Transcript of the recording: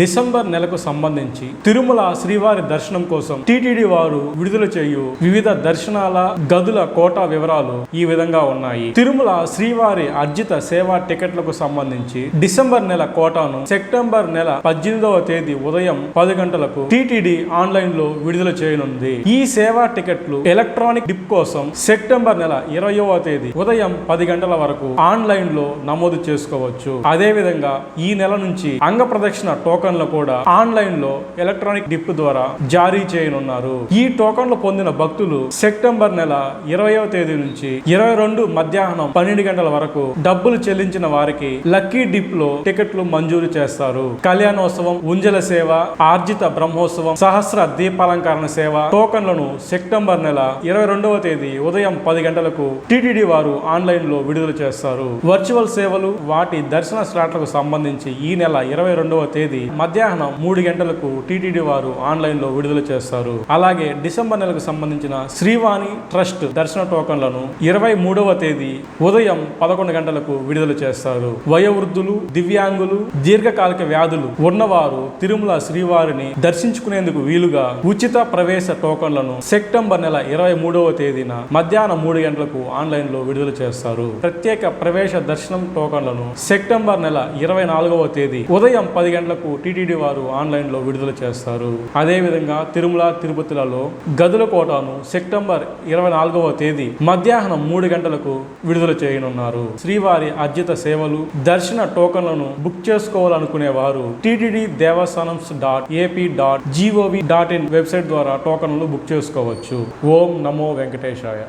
December నెలకు సంబంధించి తిరుమల శ్రీవారి దర్శనం కోసం టిటిడి వారు విడుదల చేయు వివిధ దర్శనాల గదుల కోటా వివరాలు ఈ విధంగా ఉన్నాయి. తిరుమల శ్రీవారి అర్జిత సేవా టికెట్లకు సంబంధించి డిసెంబర్ నెల కోటాను సెప్టెంబర్ నెల పద్దెనిమిదవ తేదీ ఉదయం పది గంటలకు టిటిడి ఆన్లైన్లో విడుదల చేయనుంది. ఈ సేవా టికెట్లు ఎలక్ట్రానిక్ డిప్ కోసం సెప్టెంబర్ నెల ఇరవయవ తేదీ ఉదయం పది గంటల వరకు ఆన్లైన్లో నమోదు చేసుకోవచ్చు. అదే విధంగా ఈ నెల నుంచి అంగ ప్రదక్షిణ టోకన్లు కూడా ఆన్లైన్లో ఎలక్ట్రానిక్ డిప్ ద్వారా జారీ చేయనున్నారు. ఈ టోకన్లు పొందిన భక్తులు సెప్టెంబర్ నెల ఇరవయవ తేదీ నుంచి ఇరవై రెండు మధ్యాహ్నం పన్నెండు గంటల వరకు డబ్బులు చెల్లించిన వారికి లక్కీ డిప్లో టికెట్లు మంజూరు చేస్తారు. కళ్యాణోత్సవం ఉంజల సేవ ఆర్జిత బ్రహ్మోత్సవం సహస్ర దీపాలంకరణ సేవ టోకన్లను సెప్టెంబర్ నెల ఇరవై రెండవ తేదీ ఉదయం పది గంటలకు టిటిడి వారు ఆన్లైన్లో విడుదల చేస్తారు. వర్చువల్ సేవలు వాటి దర్శన స్లాట్లకు సంబంధించి ఈ నెల ఇరవై రెండవ తేదీ మధ్యాహ్నం మూడు గంటలకు టీటీడీ వారు ఆన్లైన్లో విడుదల చేస్తారు. అలాగే డిసెంబర్ నెలకు సంబంధించిన శ్రీవాణి ట్రస్ట్ దర్శన టోకన్లను ఇరవై మూడవ తేదీ ఉదయం పదకొండు గంటలకు విడుదల చేస్తారు. వయోవృద్ధులు దివ్యాంగులు దీర్ఘకాలిక వ్యాధులు ఉన్నవారు తిరుమల శ్రీవారిని దర్శించుకునేందుకు వీలుగా ఉచిత ప్రవేశ టోకన్లను సెప్టెంబర్ నెల ఇరవై మూడవ తేదీన మధ్యాహ్నం మూడు గంటలకు ఆన్లైన్లో విడుదల చేస్తారు. ప్రత్యేక ప్రవేశ దర్శనం టోకన్లను సెప్టెంబర్ నెల ఇరవై నాలుగవ తేదీ ఉదయం పది గంటలకు టీటీడీ వారు ఆన్లైన్లో విడుదల చేస్తారు. అదేవిధంగా తిరుమల తిరుపతిలలో గదుల కోటాను సెప్టెంబర్ ఇరవై నాలుగవ తేదీ మధ్యాహ్నం మూడు గంటలకు విడుదల చేయనున్నారు. శ్రీవారి అర్జిత సేవలు దర్శన టోకన్లను బుక్ చేసుకోవాలనుకునే వారు TTD Devasthanam dot AP dot gov dot in website ద్వారా టోకన్లు బుక్ చేసుకోవచ్చు. ఓం నమో వెంకటేశాయ.